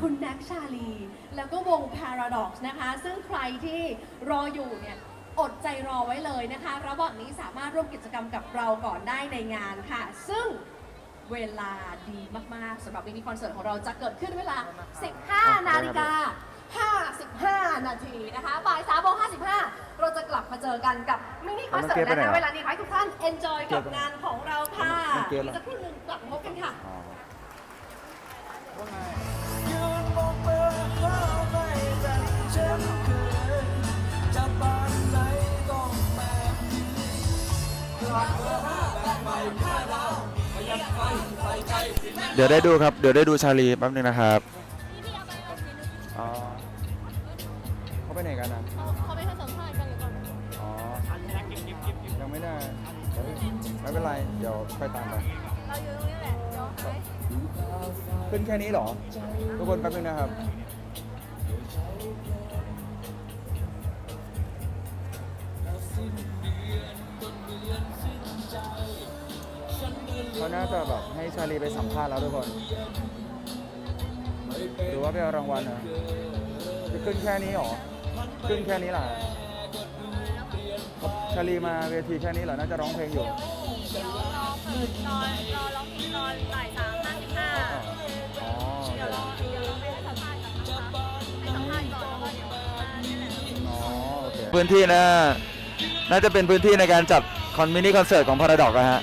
คุณแน็กชาลี แล้วก็วง Paradox นะคะ ซึ่งใครที่รออยู่เนี่ย อดใจรอไว้เลยนะคะ ระหว่างนี้สามารถร่วมกิจกรรมกับเราก่อนได้ในงานค่ะ ซึ่งเวลาดีมาก ๆสำหรับมินิคอนเสิร์ตของเราจะเกิดขึ้นเวลา 15 นาฬิกา 55 นาทีนะคะบ่าย3โมง55 เราจะกลับมาเจอกันกับมินิคอนเสิร์ตนะคะ เวลานี้ขอให้ทุกท่าน enjoy กับงานของเราค่ะอีกสักครู่หนึ่งกลับมาพบกันค่ะอ๋อยืน เดี๋ยวได้ดูครับ เดี๋ยวได้ดูชาลีแป๊บนึงนะครับอ๋อเขาไปไหนกันนะเขาไปให้สัมภาษณ์กันหรือเปล่าอ๋อยังไม่ได้เดี๋ยวไม่เป็นไร เดี๋ยวค่อยตามไปเราอยู่ตรงนี้แหละเดี๋ยวไหมขึ้นแค่นี้เหรอ ทุกคนแป๊บนึงนะครับ ชาลีไปสัมภาษณ์แล้วทุกคนหรือว่าไปเอารางวัลนะจะขึ้นแค่นี้หรอ ขึ้นแค่นี้เหรอชาลีมาเวทีแค่นี้เหรอ น่าจะร้องเพลงอยู่ เดี๋ยวรอเปิดตอนรอร้องเพลงตอนบ่ายสามห้าสิบห้าเดี๋ยวรอเดี๋ยวราไปให้สัมภาษณ์กันนะคะให้สัมภาษณ์ก่อนแล้วก็เดี๋ยวมาเนี่ยแหละอ๋อโอเค พื้นที่นะน่าจะเป็นพื้นที่ในการจัดคอนมินิคอนเสิร์ตของพาราดอกนะฮะ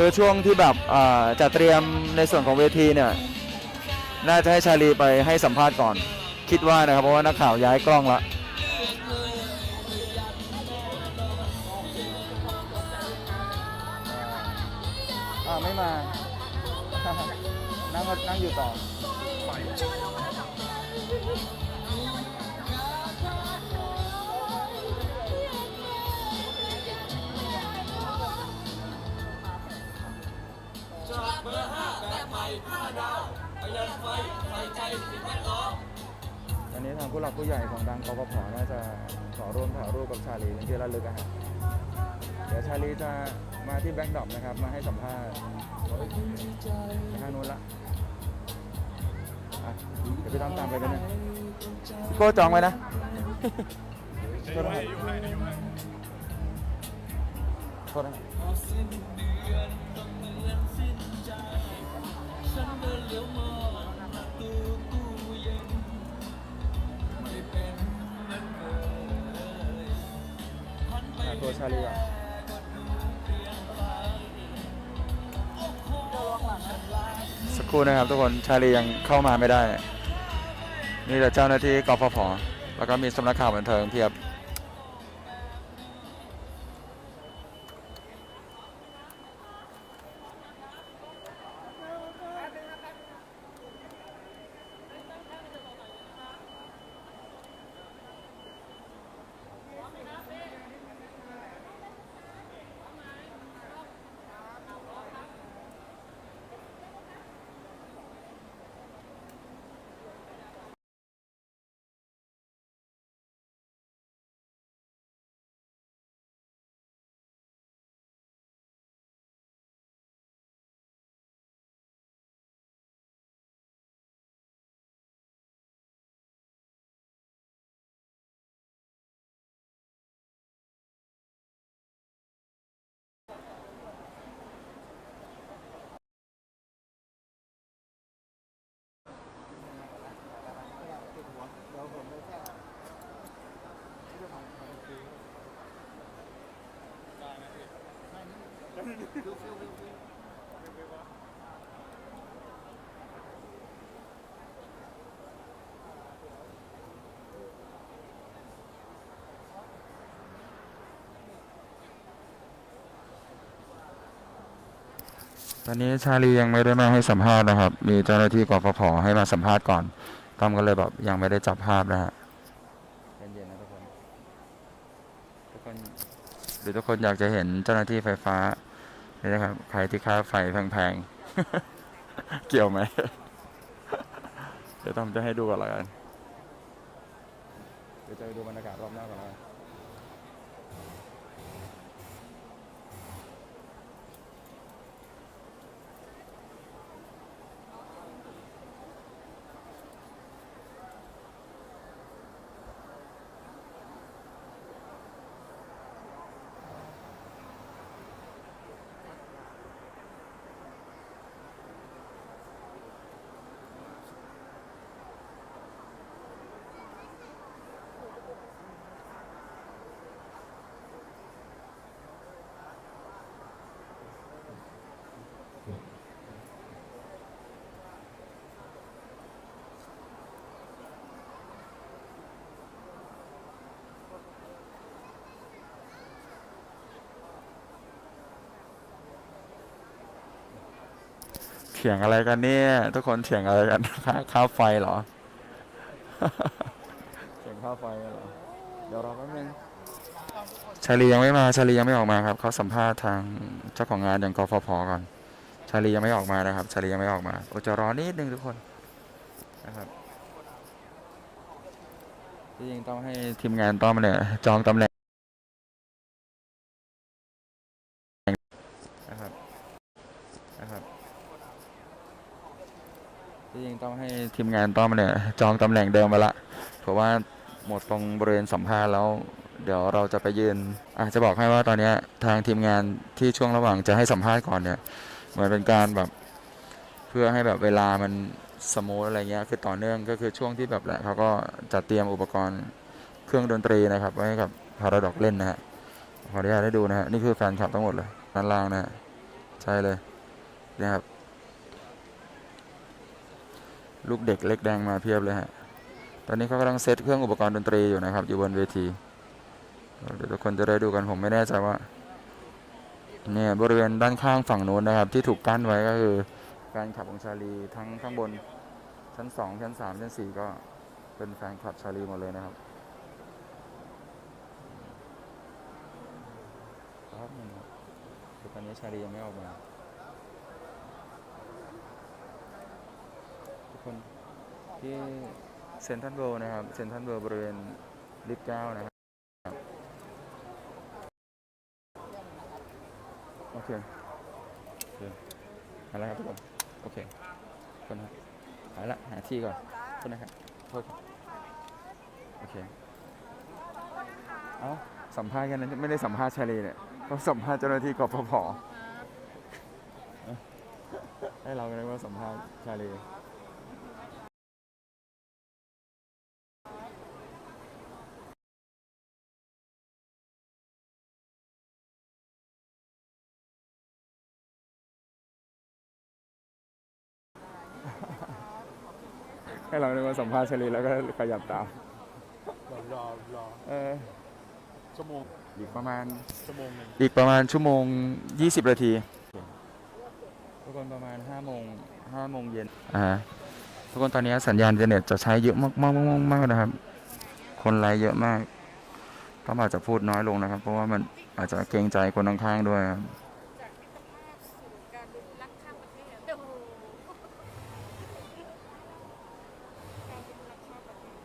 คือช่วงที่แบบจะเตรียมในส่วนของเวทีเนี่ยน่าจะให้ชาลีไปให้สัมภาษณ์ก่อน คิดว่านะครับเพราะว่านักข่าวย้ายกล้องละอาไม่มานั่งนั่งอยู่ต่อ ห้าดาวประหยัดไฟใส่ใจสิ่งแวดล้อมอันนี้ทางผู้หลักผู้ใหญ่ของดังกปพน่าจะขอร่วมถ่ายรูปกับชาลีเป็นที่ระลึกอะครับ เดี๋ยวชาลีจะมาที่แบ็กดรอปนะครับ มาให้สัมภาษณ์ไปทางนู้นละอะเดี๋ยวพี่ต้องตามไปกันนะโก้จองไว้นะ โทษนะครับโทษนะครับ หาตัวชาลีก่อนสักครู่นะครับทุกคนชาลียังเข้ามาไม่ได้ นี่แต่เจ้าหน้าที่กฟผแล้วก็มีสำนักข่าวบันเทิงเพียบ ตอนนี้ชาลียังไม่ได้มาให้สัมภาษณ์นะครับ มีเจ้าหน้าที่กฟผให้มาสัมภาษณ์ก่อนต้อมก็เลยแบบยังไม่ได้จับภาพนะฮะเย็นๆนะทุกคนทุกคนหรือทุกคนอยากจะเห็นเจ้าหน้าที่ไฟฟ้า นี่นะครับ ใครที่ค่าไฟแพงๆ เกี่ยวไหม เดี๋ยวต้องจะให้ดูก่อนละกัน เดี๋ยวจะไปดูบรรยากาศรอบหน้าก่อนละ ถียงอะไรกันเนี่ย ทุกคนเถียงอะไรกันค่าค่าไฟเหรอเถียงค่าไฟกันเหรอเดี๋ยวรอแป๊บนึงชาลียังไม่มาชาลียังไม่ออกมาครับเขาสัมภาษณ์ทางเจ้าของงานอย่างกฟผก่อน ชาลียังไม่ออกมานะครับ ชาลียังไม่ออกมาโอจะรอนิดนึงทุกคนนะครับที่จริงต้องให้ทีมงานต้อมเนี่ยจองตำแหน่งนะครับนะครับที่จริงต้อง ให้ทีมงานต้อมเนี่ยจองตำแหน่งเดิมไปละเพราะว่าหมดตรงบริเวณสัมภาษณ์แล้ว เดี๋ยวเราจะไปยืนอาจจะบอกให้ว่าตอนนี้ทางทีมงานที่ช่วงระหว่างจะให้สัมภาษณ์ก่อนเนี่ยเหมือนเป็นการแบบเพื่อให้แบบเวลามันสมูทอะไรเงี้ยคือต่อเนื่องก็คือช่วงที่แบบแหละเขาก็จัดเตรียมอุปกรณ์เครื่องดนตรีนะครับ ไว้กับพาราดอกเล่นนะฮะขออนุญาตให้ดูนะฮะนี่คือแฟนคลับทั้งหมดเลยด้านล่างนะฮะใช่เลยนะครับ ลูกเด็กเล็กแดงมาเพียบเลยฮะ ตอนนี้เขากำลังเซตเครื่องอุปกรณ์ดนตรีอยู่นะครับ อยู่บนเวที เดี๋ยวทุกคนจะได้ดูกันผมไม่แน่ใจว่า เนี่ยบริเวณด้านข้างฝั่งโน้นนะครับ ที่ถูกกั้นไว้ก็คือแฟนคลับของชาลีทั้งข้างบนชั้นสองชั้นสามชั้นสี่ก็เป็นแฟนคลับชาลีหมดเลยนะครับครับนึงครับตอนนี้ชาลียังไม่ออกมา ทุก คนที่เซนทรัลเวิลด์นะครับเซนทรัลเวิลด์บริเวณลิฟต์เก้านะครับโอเคโอเคมาล้วครับทุกคนโอเคคนนะหาละหาที่ก่อนคนนะครับโทษครับโอเคเอาสัมภาษณ์กันนะไม่ได้สัมภาษณ์ชาลีเนี่ยเขาสัมภาษณ์เจ้าหน้าที่กฟผให้เราเลยว่าสัมภาษณ์ชาลี ให้เราเลยว่าสัมภาษณ์ชาลีแล้วก็ขยับตามรอรอรอเออชั่วโมงอีกประมาณชั่วโมงหนึ่งอีกประมาณชั่วโมง 20นาทีทุกคนประมาณ5โมง5โมงเย็นอ่าฮะทุกคนตอนนี้สัญญาณอินเทอร์เน็ตจะใช้เยอะมากมากมากมากนะครับ คนไลฟ์เยอะมากต้องอาจจะพูดน้อยลงนะครับ เพราะว่ามันอาจจะเกรงใจคนข้างๆด้วยครับ การดูรักข้ามประเทศโอ้โหการดูรักข้ามประเทศ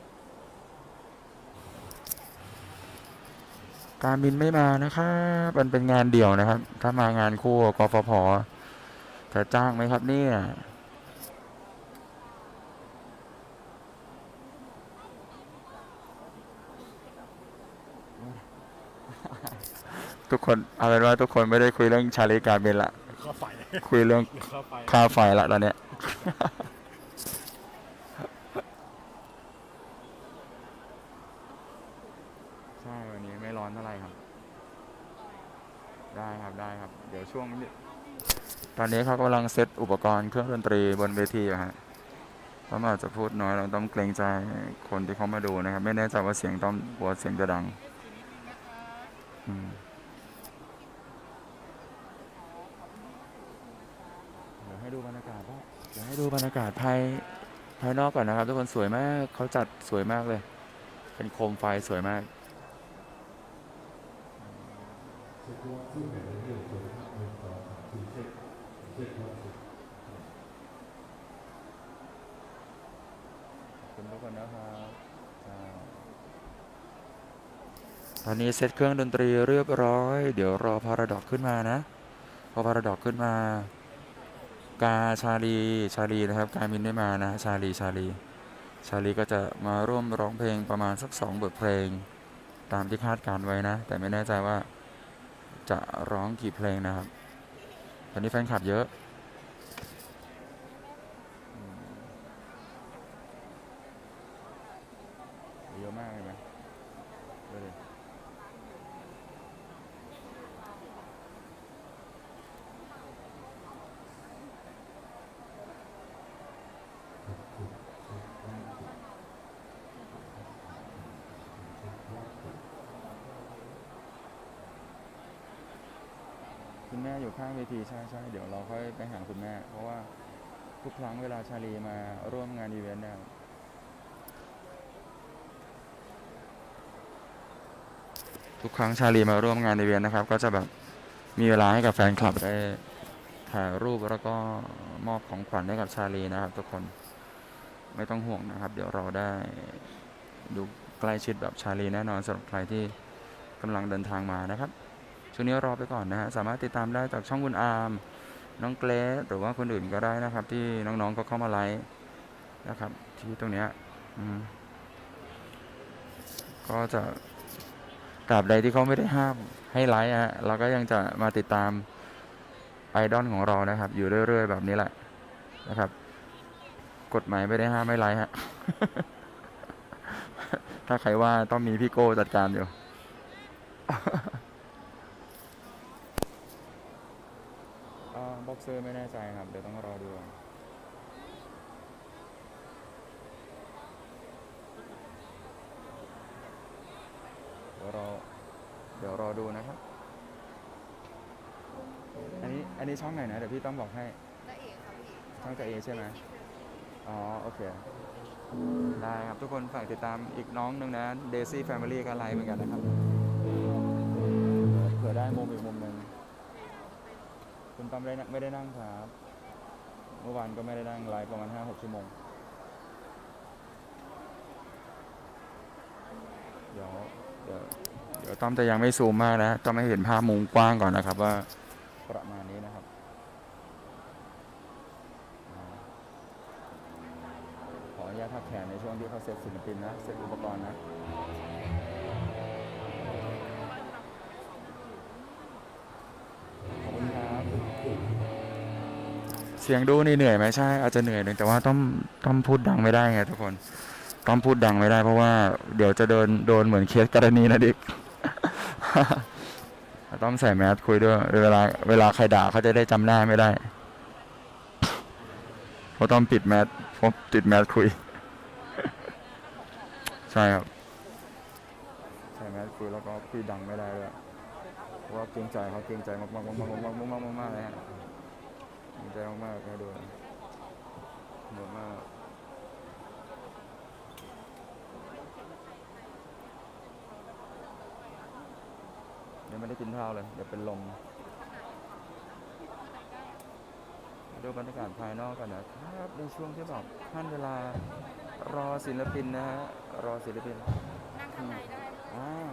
การบินไม่มานะครับมันเป็นงานเดี่ยวนะครับ ถ้ามางานคู่กับกฟผจะจ้างไหมครับเนี่ยทุกคนเอาเป็นว่าทุกคนไม่ได้คุยเรื่องชาลีการบินละค่าไฟคุยเรื่องค่าไฟค่าไฟละตอนเนี้ย ใช่ วันนี้ไม่ร้อนเท่าไหร่ครับ ได้ครับได้ครับ เดี๋ยว ช่วงนี้ตอนนี้เขากำลังเซตอุปกรณ์เครื่องดนตรีบนเวทีอยู่ฮะต้อมอาจจะพูดน้อยเราต้องเกรงใจคนที่เขามาดูนะครับ ไม่แน่ใจว่าเสียงต้อมหัวเสียงจะดังอืมเดี๋ยวให้ดูบรรยากาศบ้างเดี๋ยวให้ดูบรรยากาศภายภายนอกก่อนนะครับ ทุกคนสวยมากเขาจัดสวยมากเลย เป็นโคมไฟสวยมากขอบ คุณทุกคนนะครับตอนนี้เซตเครื่องดนตรีเรียบร้อย เดี๋ยวรอพาราดอกขึ้นมานะ พอพาราดอกขึ้นมา กาชาลีชาลีนะครับ การมินได้มานะ ชาลีชาลี ชาลีก็จะมาร่วมร้องเพลงประมาณสักสองบทเพลง ตามที่คาดการไว้นะ แต่ไม่แน่ใจว่าจะร้องกี่เพลงนะครับ ตอนนี้แฟนคลับเยอะ เยอะมากเลยไหมดูดิ คุณแม่อยู่ข้างเวทีใช่ใช่เดี๋ยวเราค่อยไปหาคุณแม่ เพราะว่าทุกครั้งเวลาชาลีมาร่วมงานอีเวนต์เนะครับทุกครั้งชาลีมาร่วมงานอีเวนต์นะครับ ก็จะแบบมีเวลาให้กับแฟนคลับได้ถ่ายรูปแล้วก็มอบของขวัญให้กับชาลีนะครับ ทุกคนไม่ต้องห่วงนะครับ เดี๋ยวเราได้ดูใกล้ชิดแบบชาลีแน่นอนสำหรับใครที่กำลังเดินทางมานะครับ ช่วงนี้รอไปก่อนนะฮะ สามารถติดตามได้จากช่องคุณอาร์ม น้องเกรซหรือว่าคนอื่นก็ได้นะครับ ที่น้องๆก็เข้ามาไลฟ์นะครับ ที่ตรงเนี้ยก็จะตราบใดที่เขาไม่ได้ห้ามให้ไลฟ์ฮะเราก็ยังจะมาติดตามไอดอลของเรานะครับ อยู่เรื่อยๆแบบนี้แหละนะครับ กฎหมายไม่ได้ห้ามไม่ไลฟ์ฮะถ้าใครว่าต้องมีพี่โก้จัดการอยู่ บ็อก เซอร์ไม่แน่ใจครับ เดี๋ยวต้องรอดูก่อนเดี๋ยวรอเดี๋ยวรอดูนะครับ อันนี้อันนี้ช่องไหนนะ เดี๋ยวพี่ต้องบอกให้ จะเอกค่ะพี่ช่องจะเอใช่ไหมอ๋อ โอเค ได้ครับทุกคนฝากติดตามอีกน้องหนึ่งนะ Daisy Family ก็ไลฟ์เหมือนกันนะครับ คุณตั้มได้ไม่ได้นั่งครับ เมื่อวานก็ไม่ได้นั่งไลฟ์ประมาณ5-6ชั่วโมง เดี๋ยวเดี๋ยวเดี๋ยวต้อมจะยังไม่ซูมมากนะต้อมให้เห็นภาพมุมกว้างก่อนนะครับว่าประมาณนี้นะครับขออนุญาตทับแขนในช่วงที่เขาเซตศิลปินนะ เซตอุปกรณ์นะ เสียงดูนี่เหนื่อยไหมใช่อาจจะเหนื่อยหนึ่งแต่ว่าต้องต้องพูดดังไม่ได้ไงทุกคน ต้องพูดดังไม่ได้ เพราะว่าเดี๋ยวจะโดนโดนเหมือนเคสกรณีนะดิกต้องใส่แมสคุยด้วย เวลาเวลาใครด่าเขาจะได้จำหน้าไม่ได้เขาะต้องปิดแมสผมติดแมสคุย ใช่ครับใส่แมสคุยแล้วก็คุยดังไม่ได้ด้วยเพราะว่าเกรงใจเขาเกรงใจมากๆมากๆมากๆมากมากมากเลยฮะ เกรงใจมากๆให้ดูเหนื่อยมากยังไม่ได้กินข้าวเลยเดี๋ยวเป็นลมดูบรรยากาศภายนอกกันนะครับในช่วงที่แบบท่านเวลารอศิลปินนะฮะรอศิลปินนั่งข้างในได้อ้าว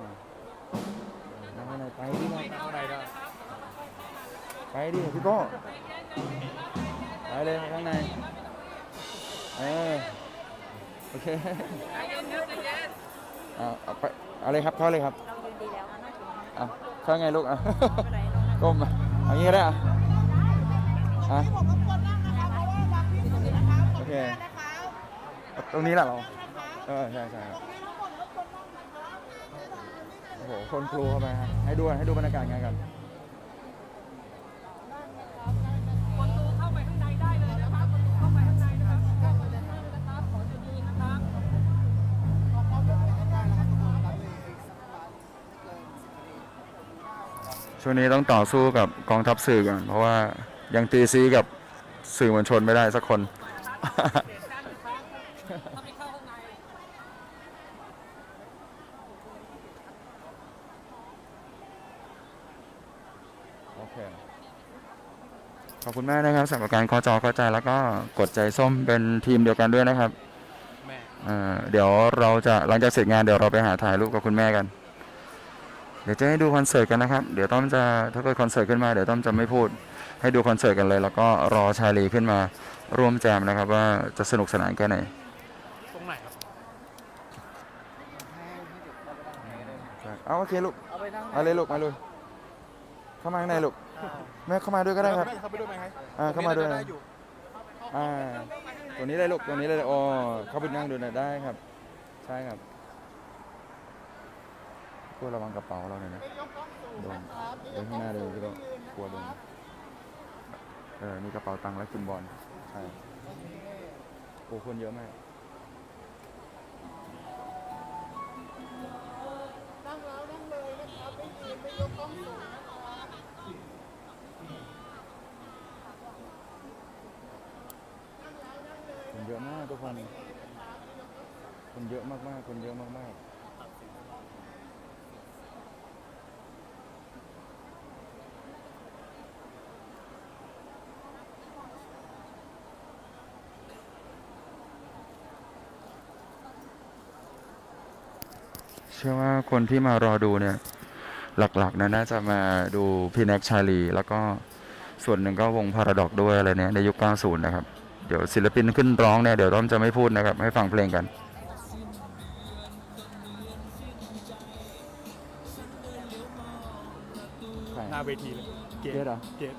นั่งข้างในไปดิครับข้างในได้ ไปดิพี่โก้ไปเลยข้างในเออโอเคเอาเอาไปเอาเลยครับเข้าเลยครับเรายืนดีแล้วนะน่าถึงอะเข้าไงลูกอะไปไหนลงนะก้มมาเอางี้ก็ได้อะอะโอเคตรงนี้แหละเราเออใช่ใช่ครับโอ้โหคนครูเข้าไปฮะให้ดูให้ดูบรรยากาศงานกันคน วงนี้ต้องต่อสู้กับกองทัพสื่อก่อนเพราะว่ายังตีซีกับสื่อมวลชนไม่ได้สักคนถ้าไม่เข้าข้างในโอเค ขอบคุณมากนะครับสำหรับการขอจอเข้าใจแล้วก็กดใจส้มเป็นทีมเดียวกันด้วยนะครับแม่เอ่อเดี๋ยวเราจะหลังจากเสร็จงานเดี๋ยวเราไปหาถ่ายรูปกับคุณแม่กันเดี๋ยวจะให้ดูคอนเสิร์ตกันนะครับ เดี๋ยวต้อมจะถ้าเกิดคอนเสิร์ตขึ้นมาเดี๋ยวต้อมจะไม่พูด ให้ดูคอนเสิร์ตกันเลย แล้วก็รอชาลีขึ้นมาร่วมแจมนะครับ ว่าจะสนุกสนานแค่ไหนตรงไหนครับเอาโอเคลูกเอาเลยลูกมาเลยเข้ามาข้างในลูกแม่เข้ามาด้วยก็ได้ครับเข้าไปด้วยไหมครับอ่าเข้ามาด้วยได้อยู่อ่าตัวนี้เลยลูกตัวนี้เลยอ๋อเข้าไปนั่งดูหน่อยได้ครับ ใช่ครับ พวกระวังกระเป๋าเราหน่อยนะโดนโดนข้างหน้าเลยพี่ก็กลัวโดนเออมีกระเป๋าตังค์และกินบอลใช่โอ้คนเยอะมากทุกคนคนเยอะมากๆคนเยอะมากๆ ชื่อว่าคนที่มารอดูเนี่ย หลักๆนะน่าจะมาดูพี่แน็กชาลี แล้วก็ส่วนหนึ่งก็วงพาราดอกด้วยอะไรเนี่ยในยุค 90 นะครับ เดี๋ยวศิลปินขึ้นร้องเนี่ย เดี๋ยวต้อมจะไม่พูดนะครับ ให้ฟังเพลงกันหน้าเวทีเลยเกเกรดเหรอเกต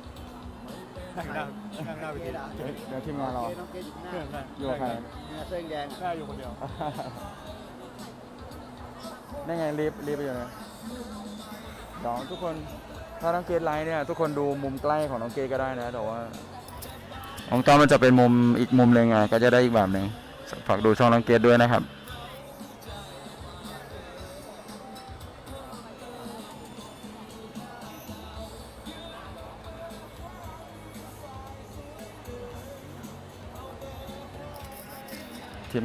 นั่งหน้านั่งหน้าเวทีเกตเดี๋ยวทีมงานเราน้องเกดอยู่ข้างหเพื่อน้านนั่งอยู่กับใครเนี่ยเสื้อแดงหน้าอยู่คนเดียว ได้ไงรีบรีบไปอยู่นะเดี๋ยวทุกคนถ้าน้องเกดไลน์เนี่ยทุกคนดูมุมใกล้ของน้องเกดก็ได้นะแต่ว่าของจอมันจะเป็นมุมอีกมุมหนึ่งไง ก็จะได้อีกแบบหนึ่งฝากดูช่องน้องเกดด้วยนะครับ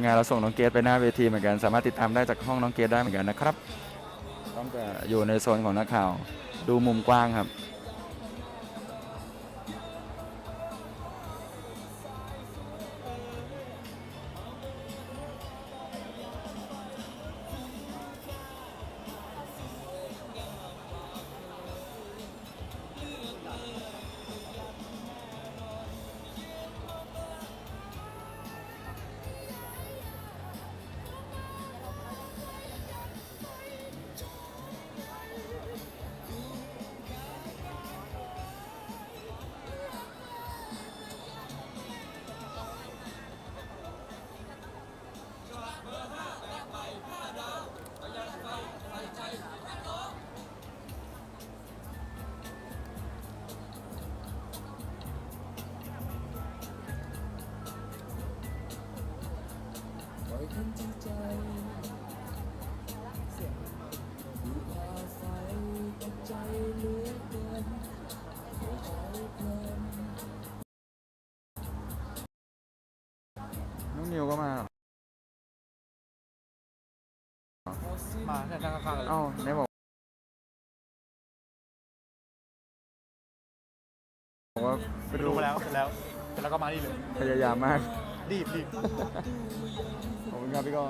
งานเราส่งน้องเกดไปหน้าเวทีเหมือนกัน สามารถติดตามได้จากห้องน้องเกดได้เหมือนกันนะครับ ต้องจะอยู่ในโซนของนักข่าว ดูมุมกว้างครับ ปล่อยทันที่ใจดูพาไฟตกใจเหลือเกินหัวใจเพลินน้องนิวก็มามาเนี่ยนั่งข้างๆกันเลยเอ้าไหนบอกบอกว่าไปไปดูดูมาแล้วเสร็จแล้วเสร็จแล้วก็มานี่เลย พยายามมาก ดีบดีบขอบคุณครับพี่ก็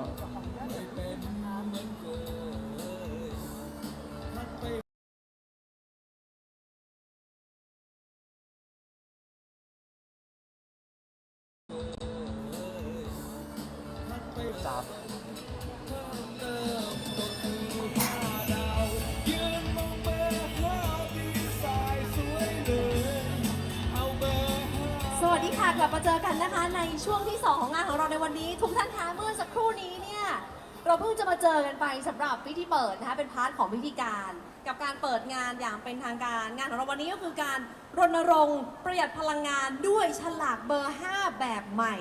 เราเพิ่งจะมาเจอกันไปสำหรับพิธีเปิดนะคะเป็นพาร์ทของพิธีการ กับการเปิดงานอย่างเป็นทางการ งานของเราวันนี้ก็คือการรณรงค์ประหยัดพลังงานด้วยฉลากเบอร์ 5 แบบใหม่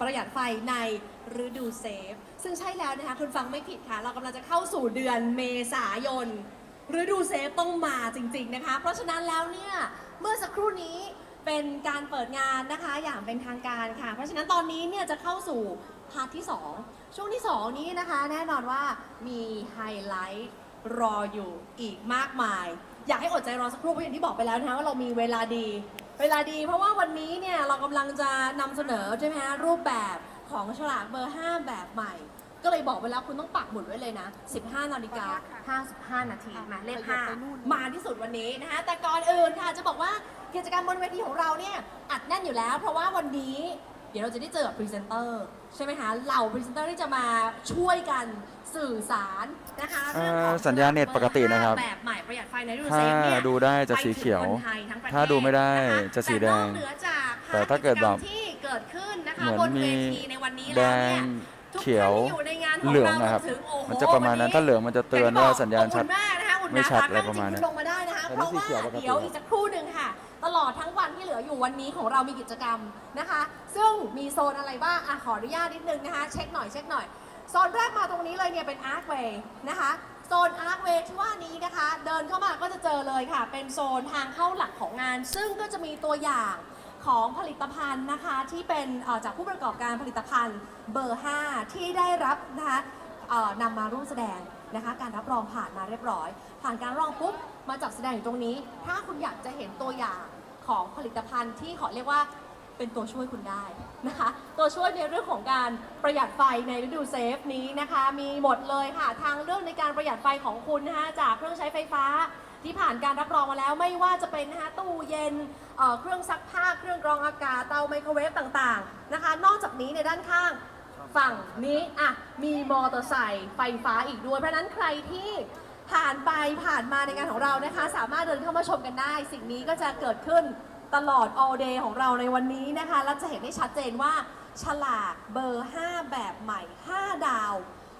ประหยัดไฟในฤดูเซฟ ซึ่งใช่แล้วนะคะคุณฟังไม่ผิดค่ะ เรากำลังจะเข้าสู่เดือนเมษายนฤดูเซฟต้องมาจริง ๆนะคะ เพราะฉะนั้นแล้วเนี่ยเมื่อสักครู่นี้เป็นการเปิดงานนะคะอย่างเป็นทางการค่ะ เพราะฉะนั้นตอนนี้เนี่ยจะเข้าสู่พาร์ทที่ 2 ช่วงที่ 2 นี้นะคะ แน่นอนว่ามีไฮไลท์รออยู่อีกมากมาย อยากให้อดใจรอสักครู่เพราะอย่างที่บอกไปแล้วนะคะว่าเรามีเวลาดี เวลาดี เพราะว่าวันนี้เนี่ยเรากำลังจะนำเสนอใช่ไหมคะรูปแบบของฉลากเบอร์ 5 แบบใหม่ ก็เลยบอกไปแล้วคุณต้องปักหมุดไว้เลยนะ 15นาฬิกา55 นาทีมาเลข5มาที่สุดวันนี้นะคะแต่ก่อนอื่นค่ะจะบอกว่ากิจกรรมบนเวทีของเราเนี่ยอัดแน่นอยู่แล้ว เพราะว่าวันนี้ เดี๋ยวเราจะได้เจอกับพรีเซนเตอร์ใช่ไหมคะเหล่าพรีเซนเตอร์ที่จะมาช่วยกันสื่อสารนะคะเอ่อเรื่องของสัญญาณเน็ตปกตินะครับแบบใหม่ประหยัดไฟในฤดูถ้าเซฟเนี่ยดูได้จะสีเขียวไปถึงคนไทยทั้งประเทศถ้าดูไม่ได้นคจะสีแดงต่นอกเหนือจากแต่ถ้าเกิดแบบกิจรรมที่เกิดขึ้นนะคะเหมือนบนมีเวทีในวันนี้แดแล้วเนี่งยทุกเขียวท่านที่อยู่ในงานของเหลืองเรานะครับถึงโอ้โหมันจะประมาณนั้นวัถ้าเหลืองมันจะเตือนว่าสัญญาณชัดขอบคุณมากนะคะคุณไม่ชัดนะคะอะไรประมาณนั้นจงๆคุณลงมาได้นะคะแต่เพนี่ราะสีว่าเขียวปกติเดี๋ยวอีกสักครู่หนึ่งค่ะ ตลอดทั้งวันที่เหลืออยู่วันนี้ของเรามีกิจกรรมนะคะ ซึ่งมีโซนอะไรบ้างอะขออนุญาตนิดนึงนะคะ เช็คหน่อยเช็คหน่อย โซนแรกมาตรงนี้เลยเนี่ยเป็นอาร์คเวย์นะคะ โซนอาร์คเวย์ที่ว่านี้นะคะ เดินเข้ามาก็จะเจอเลยค่ะ เป็นโซนทางเข้าหลักของงาน ซึ่งก็จะมีตัวอย่างของผลิตภัณฑ์นะคะที่เป็นจากผู้ประกอบการผลิตภัณฑ์เบอร์ 5 ที่ได้รับนะคะนำมาร่วมแสดงนะคะการรับรองผ่านมาเรียบร้อย ผ่านการรับรองปุ๊บ มาจัดแสดงอยู่ตรงนี้ ถ้าคุณอยากจะเห็นตัวอย่างของผลิตภัณฑ์ที่ขอเรียกว่าเป็นตัวช่วยคุณได้นะคะ ตัวช่วยในเรื่องของการประหยัดไฟในฤดูเซฟนี้นะคะ มีหมดเลยค่ะ ทางเรื่องในการประหยัดไฟของคุณนะคะจากเครื่องใช้ไฟฟ้าที่ผ่านการรับรองมาแล้วไม่ว่าจะเป็นนะคะตู้เย็นเเครื่องซักผ้า เครื่องกรองอากาศเตาไมโครเวฟต่างๆนะคะ นอกจากนี้ในด้านข้างฝั่งนี้อะมีมอเตอร์ไซค์ไฟฟ้าอีกด้วย เพราะนั้นใครที่ ผ่านไปผ่านมาในงานของเรานะคะ สามารถเดินเข้ามาชมกันได้ สิ่งนี้ก็จะเกิดขึ้นตลอด all day ของเราในวันนี้นะคะและจะเห็นได้ชัดเจนว่า ฉลากเบอร์ 5 แบบใหม่ 5 ดาว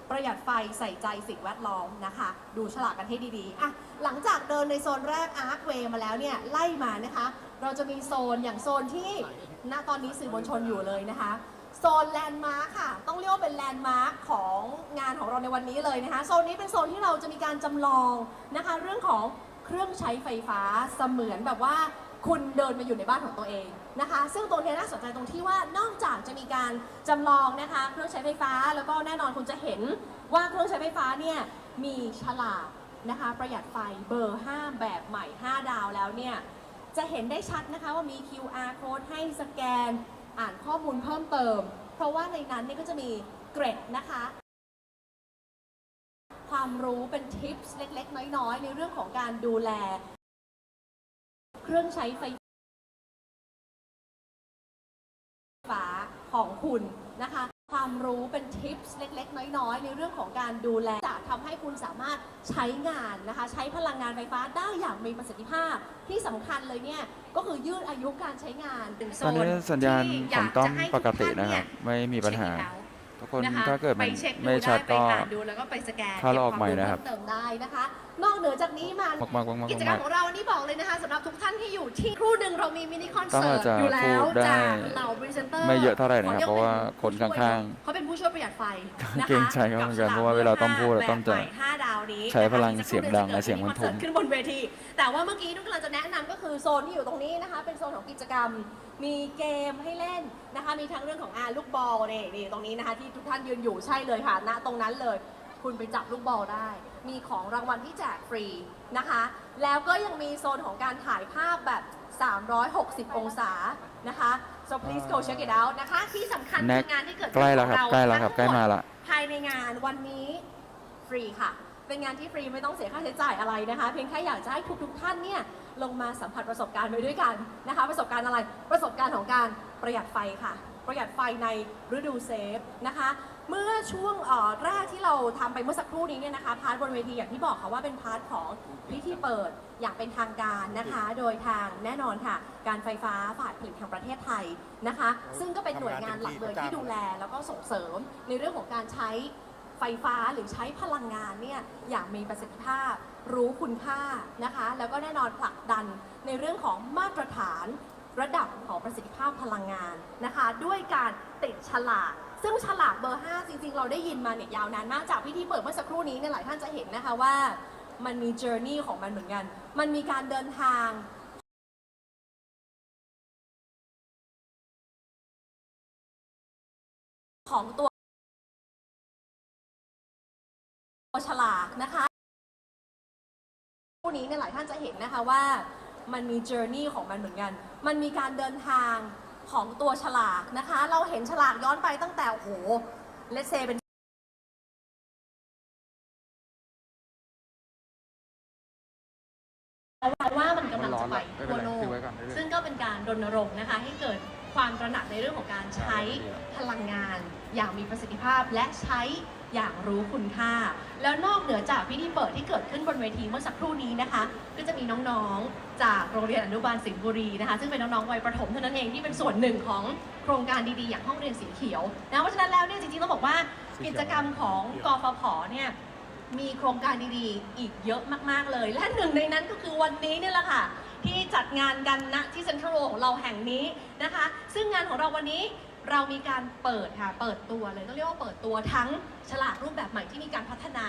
ประหยัดไฟใส่ใจสิ่งแวดล้อมนะคะ ดูฉลากกันให้ดีๆอะหลังจากเดินในโซนแรกอาร์คเวย์มาแล้วเนี่ยไล่มานะคะ เราจะมีโซนอย่างโซนที่ณตอนนี้สื่อมวลชนอยู่เลยนะคะ โซนแลนด์มาร์คค่ะ ต้องเรียกว่าเป็นแลนด์มาร์คของงานของเราในวันนี้เลยนะคะ โซนนี้เป็นโซนที่เราจะมีการจำลองนะคะ เรื่องของเครื่องใช้ไฟฟ้าเสมือนแบบว่าคุณเดินมาอยู่ในบ้านของตัวเองนะคะ ซึ่งตรงนี้น่าสนใจตรงที่ว่านอกจากจะมีการจำลองนะคะ เครื่องใช้ไฟฟ้าแล้วก็แน่นอนคุณจะเห็นว่าเครื่องใช้ไฟฟ้าเนี่ยมีฉลากนะคะ ประหยัดไฟเบอร์ 5 แบบใหม่ 5 ดาวแล้วเนี่ยจะเห็นได้ชัดนะคะว่ามี QR code ให้สแกน อ่านข้อมูลเพิ่มเติม เพราะว่าในนั้นเนี่ยก็จะมีเกร็ดนะคะ ความรู้เป็นทิปส์เล็ก ๆ น้อย ๆ ในเรื่องของการดูแล เครื่องใช้ไฟฟ้าของคุณนะคะ ความรู้เป็นทิปส์เล็ก ๆ น้อย ๆ ในเรื่องของการดูแล จะทำให้คุณสามารถใช้งานนะคะ ใช้พลังงานไฟฟ้าได้อย่างมีประสิทธิภาพ ที่สำคัญเลยเนี่ย ก็คือยืดอายุการใช้งานถึงโซตอนนี้สัญญาณที่ของต้อมยาจะให้ปกติทุท่านะครับ ไม่มีปัญหา เช็คทุ กคนนะคะถ้าเกิดมันไปช็คไม่ชัดก็ไปอ่านดูแล้วก็ไปสแกนถ้าเราออกใหม่นะครับ เก็วามเพิ่มเติมได้นะคะ นอกเหนือจากนี้มามากมากมากมากกิจกรรมของเราวันนี้บอกเลยนะคะสำหรับทุกท่านที่อยู่ที่ครู่หนึ่งเรามีมินิคอนต้องเสิอาร์จตจะอยู่แล้วพูดได้จากเหล่าบริเซนเตอร์ไม่เยอะเท่าไหร่นะครับเพราะว่าคนข้างๆเขาเป็นผู้ช่วยประหยัดไฟนะคะเกรงใจเขาเหมือนกันเพราะว่าเวลาต้องพูดอะต้องจะแบบใหม่ห้าดาวนี้ใช้พลังนะคะเสียงดังและเสียงมันทุ้ม ขึ้นบนเวที แต่ว่าเมื่อกี้นุกกำลังจะแนะนำก็คือโซนที่อยู่ตรงนี้นะคะ เป็นโซนของกิจกรรม มีเกมให้เล่นนะคะ มีทั้งเรื่องของอาลูกบอลนี่นี่ตรงนี้นะคะที่ทุกท่านยืนอยู่ใช่เลยค่ะณตรงนั้นเลย คุณไปจับลูกบอลได้ มีของรางวัลที่แจกฟรีนะคะ แล้วก็ยังมีโซนของการถ่ายภาพแบบ 360 องศานะคะ so please go check it out นะคะ ที่สำคัญแน็คืกองานที่เกิดใกล้แล้วครับ ของใกล้แล้วครับทั้งหมดใกล้มาละ ภายในงานวันนี้ฟรีค่ะ เป็นงานที่ฟรีไม่ต้องเสียค่าใช้จ่ายอะไรนะคะ เพียงแค่อยากจะให้ทุกๆท่านเนี่ย ลงมาสัมผัสประสบการณ์ไปด้วยกันนะคะ ประสบการณ์อะไรประสบการณ์ของการประหยัดไฟค่ะ ประหยัดไฟในฤดูเซฟนะคะ เมื่อช่วงเอ่อแรกที่เราทำไปเมื่อสักครู่นี้เนี่ยนะคะพาร์ทบนเวทีอย่างที่บอกค่ะว่าเป็นพาร์ทของพิธีเปิดอย่างเป็นทางการนะคะ โดยทางแน่นอนค่ะ การไฟฟ้าฝ่ายผลิตแห่งประเทศไทยนะคะ ซึ่งก็เป็นหน่วยงานหลักเลยที่ดูแลแล้วก็ส่งเสริมในเรื่องของการใช้ ไฟฟ้าหรือใช้พลังงานเนี่ยอย่างมีประสิทธิภาพ รู้คุณค่านะคะ แล้วก็แน่นอนผลักดันในเรื่องของมาตรฐานระดับของประสิทธิภาพพลังงานนะคะ ด้วยการติดฉลากซึ่งฉลากเบอร์ 5 จริง ๆ เราได้ยินมาเนี่ยยาวนานมากจากพิธีเปิดเมื่อสักครู่นี้เนี่ยหลายท่านจะเห็นนะคะว่ามันมี journey ของมันเหมือนกัน มันมีการเดินทางของตัว ตัวฉลากนะคะคู่นี้เนี่ยหลายท่านจะเห็นนะคะว่ามันมี journey ของมันเหมือนกัน มันมีการเดินทางของตัวฉลากนะคะ เราเห็นฉลากย้อนไปตั้งแต่ โอ้โห เลเซเป็นว่ามันกำลังจะไปทั่วโลกซึ่งก็เป็นการรณรงค์นะคะ ให้เกิดความตระหนักในเรื่องของการใช้พลังงานอย่างมีประสิทธิภาพและใช้ อย่างรู้คุณค่า แล้วนอกเหนือจากพิธีเปิดที่เกิดขึ้นบนเวทีเมื่อสักครู่นี้นะคะ ก็จะมีน้องๆ จากโรงเรียนอนุบาลสิงห์บุรีนะคะ ซึ่งเป็นน้องๆวัยประถมเท่านั้นเองที่เป็นส่วนหนึ่งของโครงการดีๆ อย่างห้องเรียนสีเขียวนะเพราะฉะนั้นแล้วเนี่ยจริงๆต้องบอกว่ากิจกรรมของกฟผเนี่ยมีโครงการดีๆ อีกเยอะมากๆเลย และหนึ่งในนั้นก็คือวันนี้เนี่ยแหละค่ะ ที่จัดงานกันณที่เซ็นทรัลของเราแห่งนี้นะคะ ซึ่งงานของเราวันนี้ เรามีการเปิดค่ะเปิดตัวเลยต้องเรียกว่าเปิดตัวทั้งฉลากรูปแบบใหม่ที่มีการพัฒนา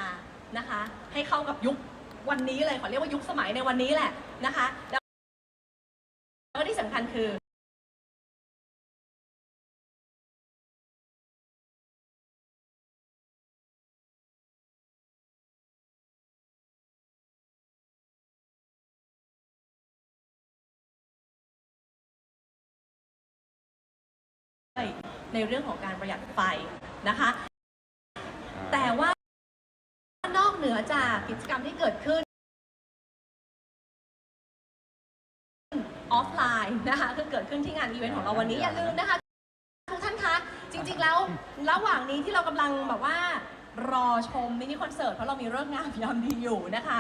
นะคะ ให้เข้ากับยุควันนี้เลยขอเรียกว่ายุคสมัยในวันนี้แหละนะคะแล้วก็ที่สำคัญคือ ในเรื่องของการประหยัดไฟนะคะ แต่ว่านอกเหนือจากกิจกรรมที่เกิดขึ้น ออฟไลน์นะคะคือเกิดขึ้นที่งานอีเวนต์ของเราวันนี้ อย่าลืมนะคะทุกท่านคะ จริงๆแล้วระหว่างนี้ที่เรากำลังแบบว่า รอชมมินิคอนเสิร์ตเพราะเรามีเรื่องงามยามดีอยู่นะคะ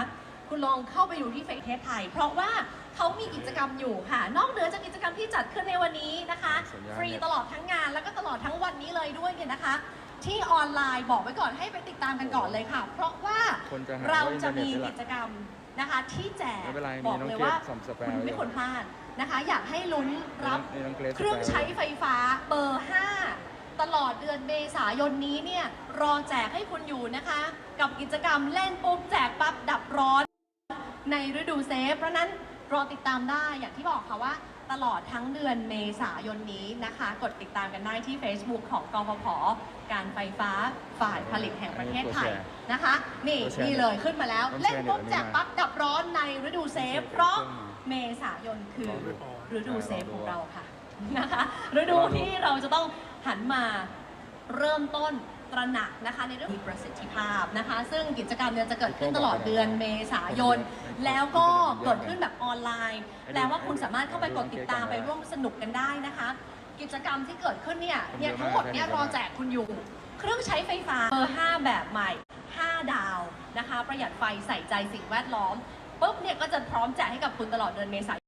คุณลองเข้าไปดูที่เฟซเทสไทย เพราะว่าเขามีกิจกรรมอยู่ค่ะ นอกเหนือจากกิจกรรมที่จัดขึ้นในวันนี้นะคะ สัญญาณฟรีตลอดทั้งงานแล้วก็ตลอดทั้งวันนี้เลยด้วยเนี่ยนะคะ ที่ออนไลน์บอกไว้ก่อนให้ไปติดตามกันก่อนเลยค่ะ เพราะว่าคนจะหาเราว่าอินเทจะอร์เน็ตมีนี่แหละกิจกรรมนะคะ ที่แจกไม่เป็นไรบอกมีน้องเลยเกรซว่าส่งสแปร์คุณไม่อยู่ควรพลาดนะคะ อยากให้ลุ้นรับนี่น้องเกรซเครื่องสแปใช้ไฟฟ้าเบอร์ 5 ตลอดเดือนเมษายนนี้เนี่ยรอแจกให้คุณอยู่นะคะ กับกิจกรรมเล่นปุ๊บแจกปั๊บดับร้อน ในฤดูเซฟ เพราะฉะนั้นรอติดตามได้อย่างที่บอกค่ะว่า ตลอดทั้งเดือนเมษายนนี้นะคะ กดติดตามกันได้ที่ Facebook ของกฟผการไฟฟ้าฝ่ายผลิตแห่งประเทศไทยนะคะ นี่ตัวแชร์นี่เลยขึ้นมาแล้วต้องเล่นแชร์ปุ๊บเดี๋ยวแจนี้กปั๊บดับร้อนในฤดูเซฟ เพราะเมษายนคือลองดูฤดูเซฟของเราค่ะนะคะฤดูที่เราจะต้องหันมาเริ่มต้น ตระหนักนะคะในเรื่องมีประสิทธิภาพนะคะ ซึ่งกิจกรรมเนี่ยจะเกิดขึ้นตลอดเดือนเมษายน แล้วก็เกิดขึ้นแบบออนไลน์ แปลว่าคุณสามารถเข้าไปกดติดตามไปร่วมสนุกกันได้นะคะ กิจกรรมที่เกิดขึ้นเนี่ยเนี่ยทั้งหมดเนี่ยรอแจกคุณอยู่ เครื่องใช้ไฟฟ้าเบอร์5แบบใหม่ 5 ดาวนะคะ ประหยัดไฟใส่ใจสิ่งแวดล้อมปุ๊บเนี่ยก็จะพร้อมแจกให้กับคุณตลอดเดือนเมษายน